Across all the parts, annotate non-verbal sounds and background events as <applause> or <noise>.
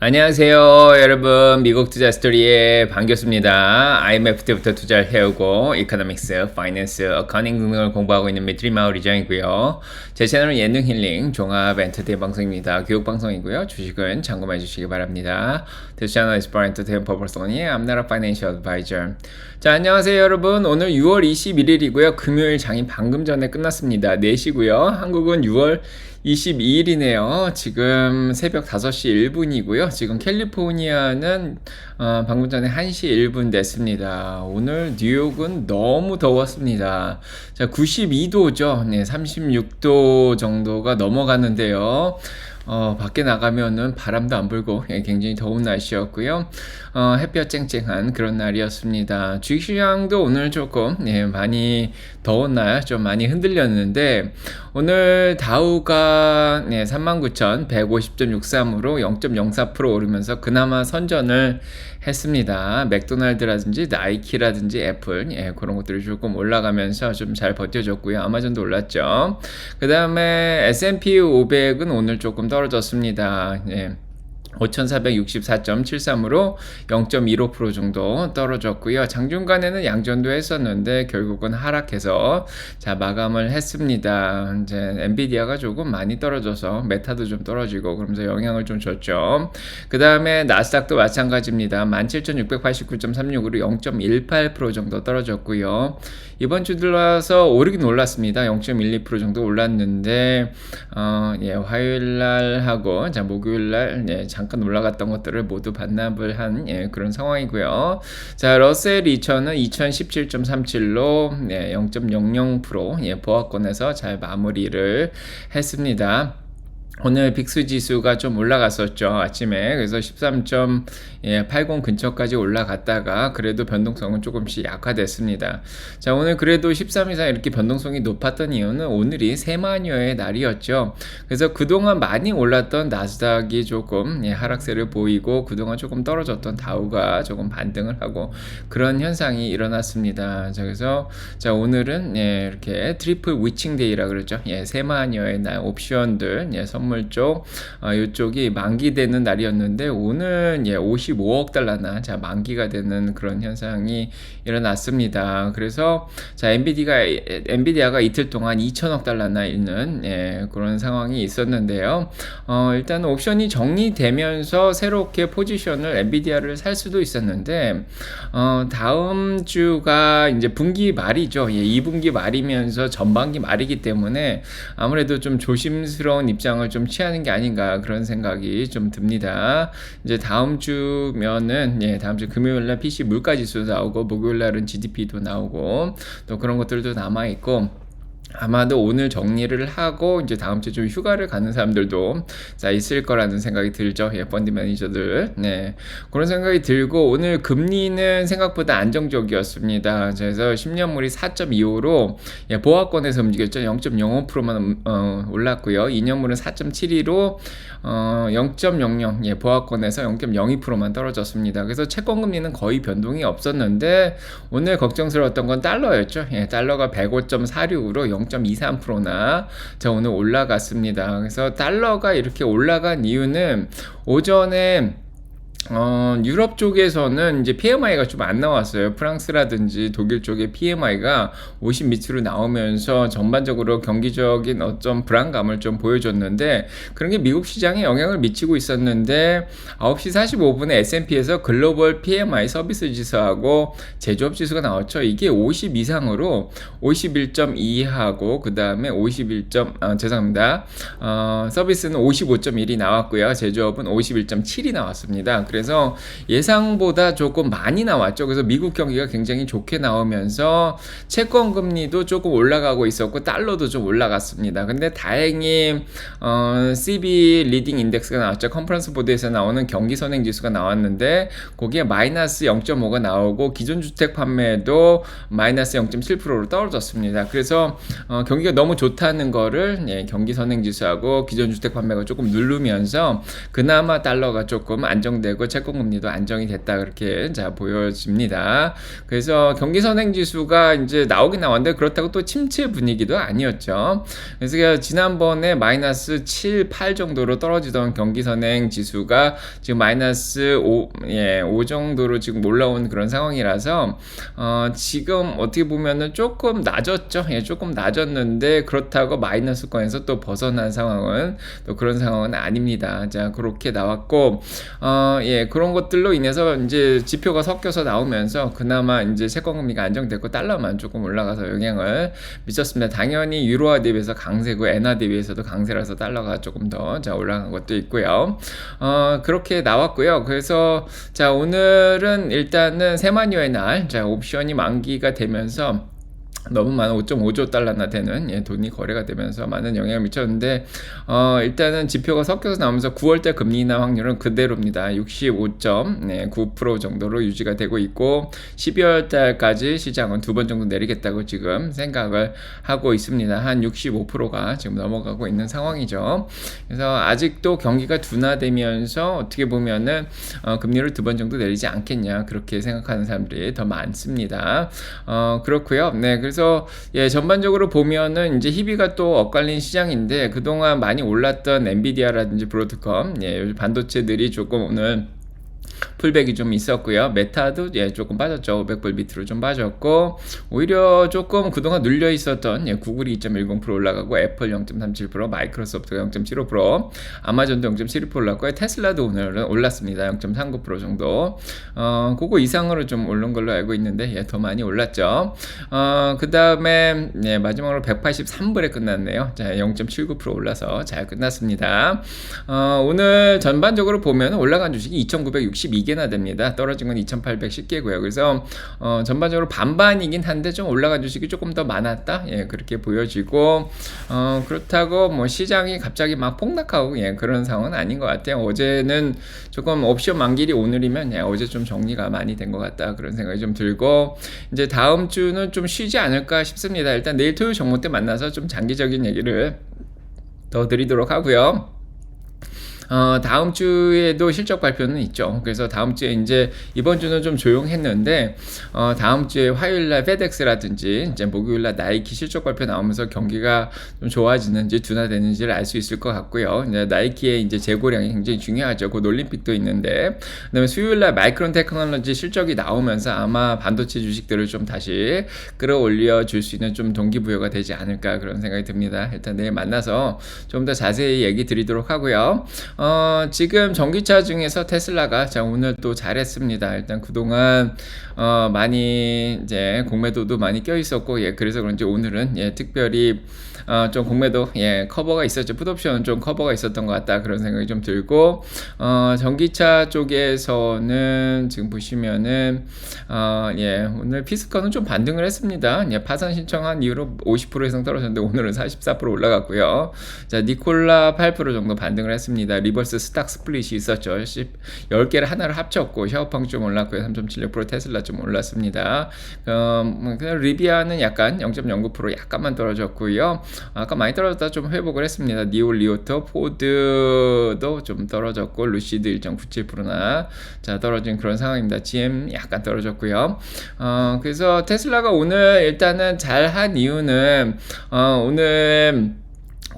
안녕하세요, 여러분. 미국 투자 스토리에 반갑습니다. IMF 때부터 투자를 해오고 이코노믹스, 파이낸스, 어카닝 등을 공부하고 있는 미트리 마을이장이고요. 제 채널은 예능 힐링 종합 엔터테인 방송입니다. 교육 방송이고요. 주식은 참고해 주시기 바랍니다. This channel is for entertainment purpose only. I'm not a financial advisor. 자, 안녕하세요, 여러분. 오늘 6월 21일이고요. 금요일 장이 방금 전에 끝났습니다. 4시고요. 한국은 6월 22일이네요. 지금 새벽 5시 1분이고요. 지금 캘리포니아는 어, 방금 전에 1시 1분 됐습니다. 오늘 뉴욕은 너무 더웠습니다. 자, 92도죠. 네, 36도 정도가 넘어가는데요. 어, 밖에 나가면은 바람도 안 불고 예, 굉장히 더운 날씨였고요. 어, 햇볕 쨍쨍한 그런 날이었습니다. 주식시장도 오늘 조금 예, 많이 더운 날 좀 많이 흔들렸는데 오늘 다우가 예, 39,150.63으로 0.04% 오르면서 그나마 선전을 했습니다. 맥도날드라든지 나이키라든지 애플 예, 그런 것들이 조금 올라가면서 좀 잘 버텨줬고요. 아마존도 올랐죠. 그 다음에 S&P 500은 오늘 조금 떨어졌습니다. 예. 5,464.73으로 0.15% 정도 떨어졌고요. 장중간에는 양전도 했었는데 결국은 하락해서 자 마감을 했습니다. 이제 엔비디아가 조금 많이 떨어져서 메타도 좀 떨어지고 그러면서 영향을 좀 줬죠. 그 다음에 나스닥도 마찬가지입니다. 17,689.36으로 0.18% 정도 떨어졌고요. 이번 주 들어서 오르긴 올랐습니다. 0.12% 정도 올랐는데 어, 예, 화요일 날 하고 자 목요일 날 예, 잠깐 올라갔던 것들을 모두 반납을 한 예, 그런 상황이고요. 자 러셀 2000은 2017.37로 예, 0.00% 예, 보합권에서 잘 마무리를 했습니다. 오늘 빅스 지수가 좀 올라갔었죠 아침에. 그래서 13.80 근처까지 올라갔다가 그래도 변동성은 조금씩 약화됐습니다. 자 오늘 그래도 13 이상 이렇게 변동성이 높았던 이유는 오늘이 세마녀의 날이었죠. 그래서 그동안 많이 올랐던 나스닥이 조금 예, 하락세를 보이고 그동안 조금 떨어졌던 다우가 조금 반등을 하고 그런 현상이 일어났습니다. 자 그래서 자 오늘은 예, 이렇게 트리플 위칭 데이라 그러죠. 예, 세마녀의 날 옵션들 예, 선물 선물 쪽 어, 이쪽이 만기되는 날이었는데 오늘 예 55억 달러나 자 만기가 되는 그런 현상이 일어났습니다. 그래서 자 엔비디가 엔비디아가 이틀 동안 2천억 달러나 있는 예, 그런 상황이 있었는데요. 어, 일단 옵션이 정리되면서 새롭게 포지션을 엔비디아를 살 수도 있었는데 어, 다음 주가 이제 분기 말이죠. 예, 2분기 말이면서 전반기 말이기 때문에 아무래도 좀 조심스러운 입장을 좀좀 취하는 게 아닌가 그런 생각이 좀 듭니다. 이제 다음 주면은 예, 다음 주 금요일 날 PC 물가 지수 나오고 목요일 날은 GDP도 나오고 또 그런 것들도 남아 있고 아마도 오늘 정리를 하고 이제 다음 주에 좀 휴가를 가는 사람들도 자 있을 거라는 생각이 들죠. 예, 펀드 매니저들. 네. 그런 생각이 들고 오늘 금리는 생각보다 안정적이었습니다. 그래서 10년물이 4.25로 예, 보합권에서 움직였죠. 0.05%만 어, 올랐고요. 2년물은 4.72로 어, 0.00 예, 보합권에서 0.02%만 떨어졌습니다. 그래서 채권 금리는 거의 변동이 없었는데 오늘 걱정스러웠던 건 달러였죠. 예, 달러가 105.46으로 0.23%나 자 오늘 올라갔습니다. 그래서 달러가 이렇게 올라간 이유는 오전에 어, 유럽 쪽에서는 이제 PMI가 좀 안 나왔어요. 프랑스라든지 독일 쪽의 PMI가 50 밑으로 나오면서 전반적으로 경기적인 어떤 불안감을 좀 보여줬는데 그런 게 미국 시장에 영향을 미치고 있었는데 9시 45분에 S&P에서 글로벌 PMI 서비스 지수하고 제조업 지수가 나왔죠. 이게 50 이상으로 51.2하고 그 다음에 51. 아, 죄송합니다. 어, 서비스는 55.1이 나왔고요. 제조업은 51.7이 나왔습니다. 그래서 예상보다 조금 많이 나왔죠. 그래서 미국 경기가 굉장히 좋게 나오면서 채권 금리도 조금 올라가고 있었고 달러도 좀 올라갔습니다. 근데 다행히 어, CB 리딩 인덱스가 나왔죠. 컨퍼런스 보드에서 나오는 경기 선행 지수가 나왔는데 거기에 마이너스 0.5가 나오고 기존 주택 판매도 마이너스 0.7%로 떨어졌습니다. 그래서 어, 경기가 너무 좋다는 거를 예, 경기 선행 지수하고 기존 주택 판매가 조금 누르면서 그나마 달러가 조금 안정되고 되고 채권 금리도 안정이 됐다 그렇게 자 보여집니다. 그래서 경기 선행 지수가 이제 나오긴 나왔는데 그렇다고 또 침체 분위기도 아니었죠. 그래서 지난번에 마이너스 7, 8 정도로 떨어지던 경기 선행 지수가 지금 마이너스 5, 예, 5 정도로 지금 올라온 그런 상황이라서 어, 지금 어떻게 보면은 조금 낮았죠. 예, 조금 낮았는데 그렇다고 마이너스권에서 또 벗어난 상황은 또 그런 상황은 아닙니다. 자, 그렇게 나왔고 어, 예, 그런 것들로 인해서 이제 지표가 섞여서 나오면서 그나마 이제 채권 금리가 안정됐고 달러만 조금 올라가서 영향을 미쳤습니다. 당연히 유로화 대비해서 강세고 엔화 대비해서도 강세라서 달러가 조금 더 자, 올라간 것도 있고요. 어, 그렇게 나왔고요. 그래서 자, 오늘은 일단은 세만여의 날, 자, 옵션이 만기가 되면서 너무 많은 5.5조 달러나 되는 예, 돈이 거래가 되면서 많은 영향을 미쳤는데 어, 일단은 지표가 섞여서 나오면서 9월달 금리 인하 확률은 그대로입니다. 65.9% 정도로 유지가 되고 있고 12월달까지 시장은 두 번 정도 내리겠다고 지금 생각을 하고 있습니다. 한 65%가 지금 넘어가고 있는 상황이죠. 그래서 아직도 경기가 둔화되면서 어떻게 보면은 어, 금리를 두 번 정도 내리지 않겠냐 그렇게 생각하는 사람들이 더 많습니다. 어, 그렇고요. 네, 그래서 예, 전반적으로 보면은 이제 희비가 또 엇갈린 시장인데 그동안 많이 올랐던 엔비디아라든지 브로드컴, 예, 반도체들이 조금 오늘 풀백이 좀 있었고요. 메타도 예, 조금 빠졌죠. 500불 밑으로 좀 빠졌고 오히려 조금 그동안 눌려 있었던 예, 구글이 2.10% 올라가고 애플 0.37%, 마이크로소프트가 0.75%, 아마존도 0.72% 올랐고요. 테슬라도 오늘은 올랐습니다. 0.39% 정도. 어, 그거 이상으로 좀 오른 걸로 알고 있는데 예, 더 많이 올랐죠. 어, 그 다음에 예, 마지막으로 183불에 끝났네요. 자, 0.79% 올라서 잘 끝났습니다. 어, 오늘 전반적으로 보면 올라간 주식이 2,962개나 됩니다. 떨어진 건 2,810개고요. 그래서 어, 전반적으로 반반이긴 한데 좀 올라간 주식이 조금 더 많았다. 예, 그렇게 보여지고 어, 그렇다고 뭐 시장이 갑자기 막 폭락하고 예, 그런 상황은 아닌 것 같아요. 어제는 조금 옵션 만기일이 오늘이면 예, 어제 좀 정리가 많이 된 것 같다 그런 생각이 좀 들고 이제 다음 주는 좀 쉬지 않을까 싶습니다. 일단 내일 토요일 정모 때 만나서 좀 장기적인 얘기를 더 드리도록 하고요. 어, 다음 주에도 실적 발표는 있죠. 그래서 다음 주에 이제 이번 주는 좀 조용했는데 어, 다음 주에 화요일 날 페덱스라든지 이제 목요일 날 나이키 실적 발표 나오면서 경기가 좀 좋아지는지 둔화되는지를 알 수 있을 것 같고요. 이제 나이키의 이제 재고량이 굉장히 중요하죠. 곧 올림픽도 있는데 그다음에 수요일 날 마이크론 테크놀로지 실적이 나오면서 아마 반도체 주식들을 좀 다시 끌어올려 줄 수 있는 좀 동기부여가 되지 않을까 그런 생각이 듭니다. 일단 내일 만나서 좀 더 자세히 얘기 드리도록 하고요. 어, 지금 전기차 중에서 테슬라가 자, 오늘 또 잘했습니다. 일단 그동안 어, 많이 이제 공매도도 많이 껴 있었고 예, 그래서 그런지 오늘은 예, 특별히 어, 좀 공매도 예, 커버가 있었죠. 풋옵션은 좀 커버가 있었던 것 같다 그런 생각이 좀 들고 어, 전기차 쪽에서는 지금 보시면은 어, 예, 오늘 피스컨은 좀 반등을 했습니다. 예, 파산 신청한 이후로 50% 이상 떨어졌는데 오늘은 44% 올라갔고요. 자, 니콜라 8% 정도 반등을 했습니다. 리버스 스탁 스플릿이 있었죠. 10, 10개를 하나를 합쳤고 샤오팡 좀 올랐고요. 3.76% 테슬라 좀 올랐습니다. 음, 리비아는 약간 0.09% 약간만 떨어졌고요. 아까 많이 떨어졌다 좀 회복을 했습니다. 니올 리오터 포드도 좀 떨어졌고 루시드 1.97%나 자 떨어진 그런 상황입니다. GM 약간 떨어졌고요. 어, 그래서 테슬라가 오늘 일단은 잘 한 이유는 어, 오늘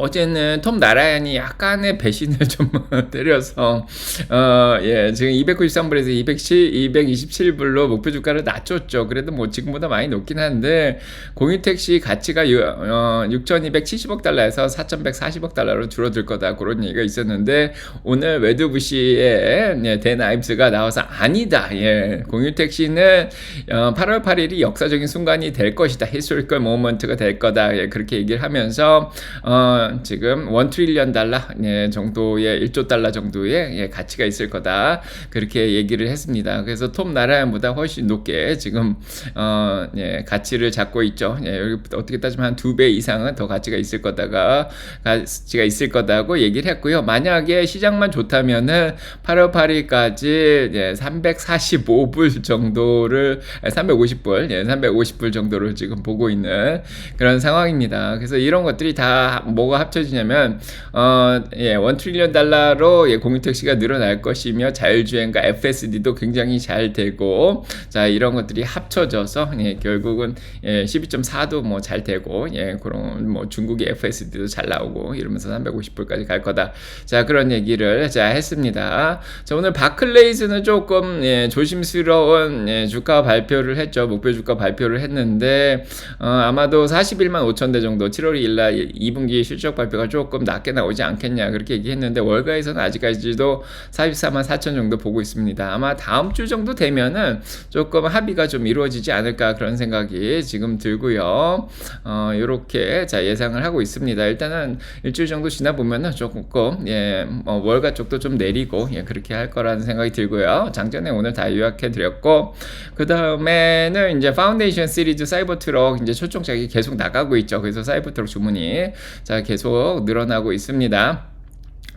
어제는 톰 나라얀이 약간의 배신을 <laughs> 좀 때려서 어 예 지금 293불에서 207 227불로 목표 주가를 낮췄죠. 그래도 뭐 지금보다 많이 높긴 한데 공유 택시 가치가 어, 6,270억 달러에서 4,140억 달러로 줄어들 거다 그런 얘기가 있었는데 오늘 웨드부시의 예, 댄 아임스가 나와서 아니다. 예 공유 택시는 어, 8월 8일이 역사적인 순간이 될 것이다. 히스토리컬 모먼트가 될 거다. 예, 그렇게 얘기를 하면서 어 지금 1 트릴리언 달러 예, 정도의 1조 달러 정도의 예, 가치가 있을 거다 그렇게 얘기를 했습니다. 그래서 톱 나라보다 훨씬 높게 지금 어, 예, 가치를 잡고 있죠. 예, 여기 어떻게 따지면 한 두 배 이상은 더 가치가 있을 거다가 가치가 있을 거다고 얘기를 했고요. 만약에 시장만 좋다면은 8월 8일까지 예, 345불 정도를 350불 예, 350불 정도를 지금 보고 있는 그런 상황입니다. 그래서 이런 것들이 다 뭐가 뭐가 합쳐지냐면 어, 예, 1 트릴리언 달러로 예, 공유 택시가 늘어날 것이며 자율주행과 FSD도 굉장히 잘 되고 자 이런 것들이 합쳐져서 예, 결국은 예, 12.4도 뭐 잘 되고 예, 그런 뭐 중국의 FSD도 잘 나오고 이러면서 350불까지 갈 거다. 자 그런 얘기를 자 했습니다. 자 오늘 바클레이즈는 조금 예, 조심스러운 예, 주가 발표를 했죠. 목표 주가 발표를 했는데 어, 아마도 41만 5천 대 정도 7월 2일 날 2분기 실적 발표가 조금 낮게 나오지 않겠냐 그렇게 얘기했는데 월가에서는 아직까지도 44만 4천 정도 보고 있습니다. 아마 다음 주 정도 되면은 조금 합의가 좀 이루어지지 않을까 그런 생각이 지금 들고요. 어, 요렇게 자 예상을 하고 있습니다. 일단은 일주일 정도 지나 보면은 조금 예, 뭐 월가 쪽도 좀 내리고 예, 그렇게 할 거라는 생각이 들고요. 장전에 오늘 다 요약해 드렸고 그 다음에는 이제 파운데이션 시리즈 사이버 트럭 이제 초청작이 계속 나가고 있죠. 그래서 사이버 트럭 주문이 자 계속 늘어나고 있습니다.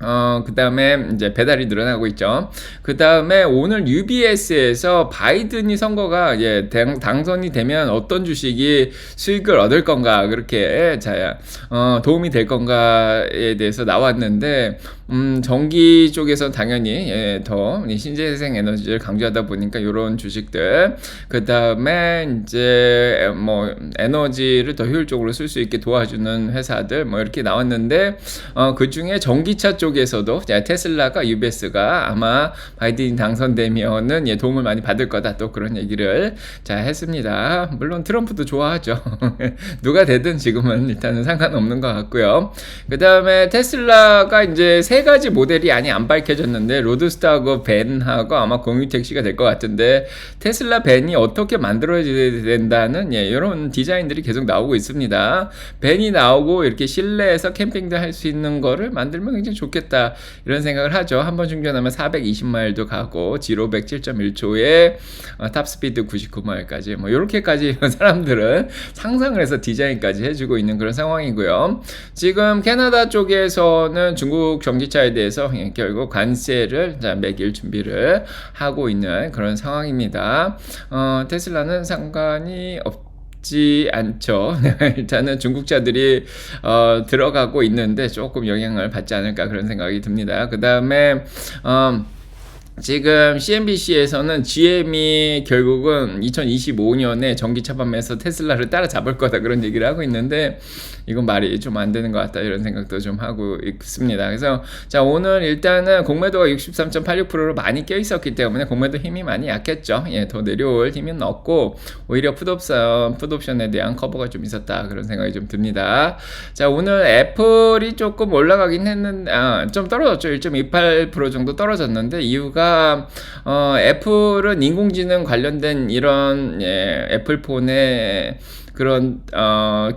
어, 그 다음에 이제 배달이 늘어나고 있죠. 그 다음에 오늘 UBS에서 바이든이 선거가 예, 당, 당선이 되면 어떤 주식이 수익을 얻을 건가, 그렇게, 자, 어, 도움이 될 건가에 대해서 나왔는데, 음, 전기 쪽에서 당연히 예, 더 신재생 에너지를 강조하다 보니까 이런 주식들 그 다음에 이제 뭐 에너지를 더 효율적으로 쓸 수 있게 도와주는 회사들 뭐 이렇게 나왔는데 어, 그 중에 전기차 쪽에서도 테슬라가 UBS가 아마 바이든이 당선되면은 예, 도움을 많이 받을 거다 또 그런 얘기를 자 했습니다. 물론 트럼프도 좋아하죠. <laughs> 누가 되든 지금은 일단은 상관없는 것 같고요. 그 다음에 테슬라가 이제 세 가지 모델이 아니 안 밝혀졌는데 로드스타하고 벤하고 아마 공유 택시가 될 것 같은데 테슬라 벤이 어떻게 만들어져야 된다는 예, 이런 디자인들이 계속 나오고 있습니다. 벤이 나오고 이렇게 실내에서 캠핑도 할 수 있는 거를 만들면 굉장히 좋겠다 이런 생각을 하죠. 한 번 충전하면 420마일도 가고 지로백 7.1초에 어, 탑스피드 99마일까지 뭐 이렇게까지 사람들은 상상을 해서 디자인까지 해주고 있는 그런 상황이고요. 지금 캐나다 쪽에서는 중국 정기 전기차에 대해서 결국 관세를 매길 준비를 하고 있는 그런 상황입니다. 어, 테슬라는 상관이 없. 지 않죠. <laughs> 일단은 중국차들이 어, 들어가고 있는데 조금 영향을 받지 않을까 그런 생각이 듭니다. 그 다음에 어, 지금 CNBC에서는 GM이 결국은 2025년에 전기차 판매에서 테슬라를 따라잡을 거다 그런 얘기를 하고 있는데 이건 말이 좀 안 되는 것 같다 이런 생각도 좀 하고 있습니다. 그래서 자 오늘 일단은 공매도가 63.86%로 많이 껴 있었기 때문에 공매도 힘이 많이 약했죠. 예, 더 내려올 힘은 없고 오히려 풋옵션 풋옵션에 대한 커버가 좀 있었다 그런 생각이 좀 듭니다. 자 오늘 애플이 조금 올라가긴 했는데 아, 좀 떨어졌죠. 1.28% 정도 떨어졌는데 이유가 어, 애플은 인공지능 관련된 이런 예, 애플폰의 그런 어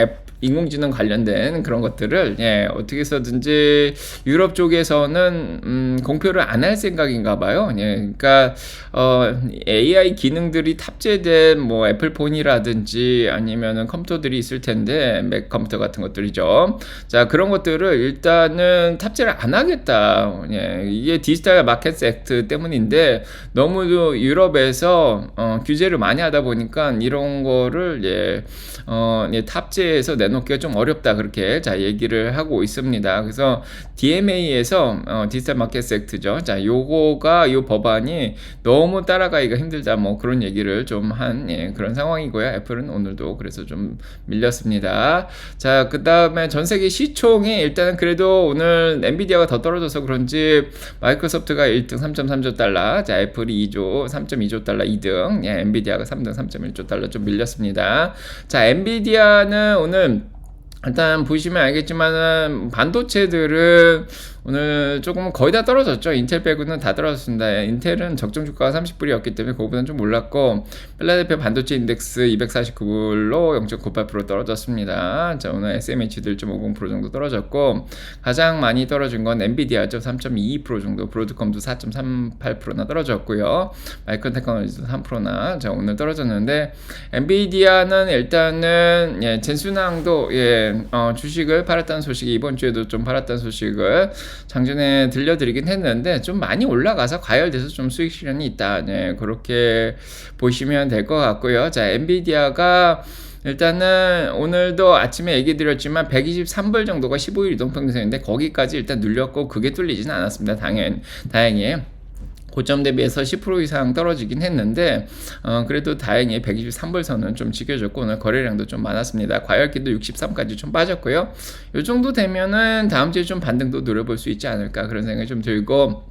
앱 인공지능 관련된 그런 것들을 예, 어떻게 해서든지 유럽 쪽에서는 음, 공표를 안 할 생각인가 봐요. 예, 그러니까 어, AI 기능들이 탑재된 뭐 애플폰이라든지 아니면은 컴퓨터들이 있을 텐데 맥 컴퓨터 같은 것들이죠. 자 그런 것들을 일단은 탑재를 안 하겠다. 예, 이게 디지털 마켓 액트 때문인데 너무도 유럽에서 어, 규제를 많이 하다 보니까 이런 거를 예, 어, 예, 탑재해서 내 내놓기가 좀 어렵다 그렇게 자 얘기를 하고 있습니다. 그래서 DMA에서 어, 디지털 마켓 액트죠. 자 요거가 요 법안이 너무 따라가기가 힘들다 뭐 그런 얘기를 좀한 예, 그런 상황이고요. 애플은 오늘도 그래서 좀 밀렸습니다. 자 그 다음에 전 세계 시총이 일단은 그래도 오늘 엔비디아가 더 떨어져서 그런지 마이크로소프트가 1등 3.3조 달러, 자 애플이 2조 3.2조 달러 2등, 예, 엔비디아가 3등 3.1조 달러 좀 밀렸습니다. 자 엔비디아는 오늘 일단 보시면 알겠지만은 반도체들은 오늘 조금 거의 다 떨어졌죠. 인텔 빼고는 다 떨어졌습니다. 인텔은 적정 주가가 30불이었기 때문에 그거보다는 좀 올랐고 필라델피아 반도체 인덱스 249불로 0.98% 떨어졌습니다. 자 오늘 SMH도 1.50% 정도 떨어졌고 가장 많이 떨어진 건 엔비디아죠. 3.22% 정도 브로드컴도 4.38%나 떨어졌고요. 마이크론 테크놀로지도 3%나 자 오늘 떨어졌는데 엔비디아는 일단은 예, 젠순항도 예, 어, 주식을 팔았다는 소식이 이번 주에도 좀 팔았다는 소식을 장전에 들려드리긴 했는데 좀 많이 올라가서 과열돼서 좀 수익 실현이 있다. 네, 그렇게 보시면 될 것 같고요. 자, 엔비디아가 일단은 오늘도 아침에 얘기 드렸지만 123불 정도가 15일 이동평균선인데 거기까지 일단 눌렸고 그게 뚫리지는 않았습니다. 당연 다행히. 고점 대비해서 10% 이상 떨어지긴 했는데 어, 그래도 다행히 123불 선은 좀 지켜줬고 오늘 거래량도 좀 많았습니다. 과열기도 63까지 좀 빠졌고요. 이 정도 되면은 다음 주에 좀 반등도 노려볼 수 있지 않을까 그런 생각이 좀 들고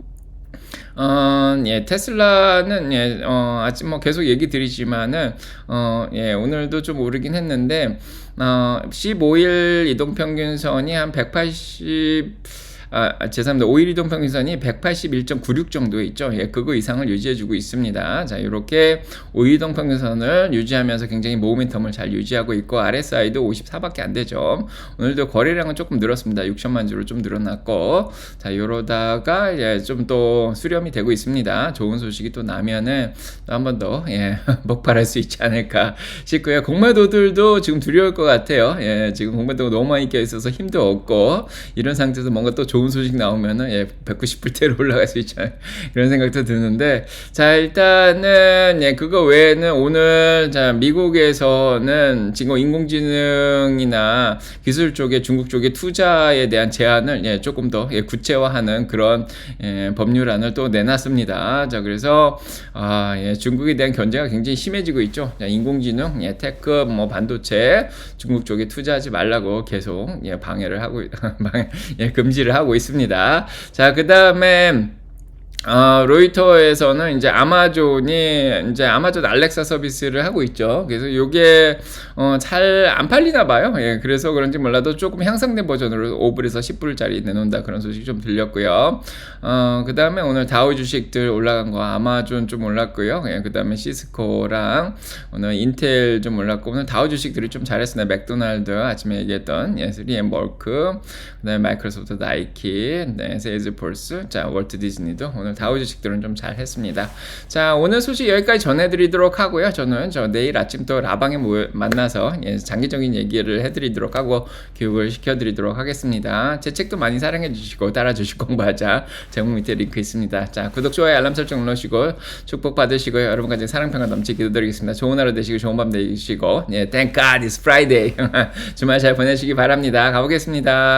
어, 예, 테슬라는 예, 어, 아침 뭐 계속 얘기 드리지만은 어, 예, 오늘도 좀 오르긴 했는데 어, 15일 이동 평균선이 한 180. 아, 아, 죄송합니다. 5일 이동 평균선이 181.96 정도에 있죠. 예, 그거 이상을 유지해주고 있습니다. 자, 이렇게 5일 이동 평균선을 유지하면서 굉장히 모멘텀을 잘 유지하고 있고 RSI도 54밖에 안 되죠. 오늘도 거래량은 조금 늘었습니다. 6천만 주로 좀 늘어났고, 자, 이러다가 예, 좀 또 수렴이 되고 있습니다. 좋은 소식이 또 나면은 또 한 번 더 예, <laughs> 먹발할 수 있지 않을까 싶고요. 공매도들도 지금 두려울 것 같아요. 예, 지금 공매도가 너무 많이 껴 있어서 힘도 없고 이런 상태에서 뭔가 또 좋은 소식 나오면은 예, 190불대로 <laughs> 올라갈 수 않을까 그런 생각도 드는데 자 일단은 예, 그거 외에는 오늘 자 미국에서는 지금 인공지능이나 기술 쪽에 중국 쪽에 투자에 대한 제한을 예, 조금 더 예, 구체화하는 그런 예, 법률안을 또 내놨습니다. 자 그래서 아, 예, 중국에 대한 견제가 굉장히 심해지고 있죠. 자, 인공지능, 예, 테크, 뭐 반도체 중국 쪽에 투자하지 말라고 계속 예, 방해를 하고 <laughs> 방해, 예, 금지를 하고 있습니다. 자 그 다음에 어, 로이터에서는 이제 아마존이 이제 아마존 알렉사 서비스를 하고 있죠. 그래서 요게 어, 잘 안 팔리나 봐요. 예, 그래서 그런지 몰라도 조금 향상된 버전으로 5불에서 10불짜리 내놓는다 그런 소식 좀 들렸고요. 어, 그 다음에 오늘 다우 주식들 올라간 거 아마존 좀 올랐고요. 예, 그 다음에 시스코랑 오늘 인텔 좀 올랐고 오늘 다우 주식들이 좀 잘했습니다. 맥도날드 아침에 얘기했던 예, 3M 월크, 그 다음에 마이크로소프트, 나이키, 네, 세일즈폴스, 자 월트 디즈니도 오늘 다우 주식들은 좀 잘했습니다. 자 오늘 소식 여기까지 전해드리도록 하고요. 저는 저 내일 아침 또 라방에 만나서 예, 장기적인 얘기를 해드리도록 하고 교육을 시켜드리도록 하겠습니다. 제 책도 많이 사랑해 주시고 따라 주시고 공부하자. 제목 밑에 링크 있습니다. 자 구독 좋아요 알람 설정 눌러주시고 축복 받으시고요. 여러분 가지 사랑 평화 넘치게 기도드리겠습니다. 좋은 하루 되시고 좋은 밤 되시고 예, Thank God it's Friday <laughs> 주말 잘 보내시기 바랍니다. 가보겠습니다.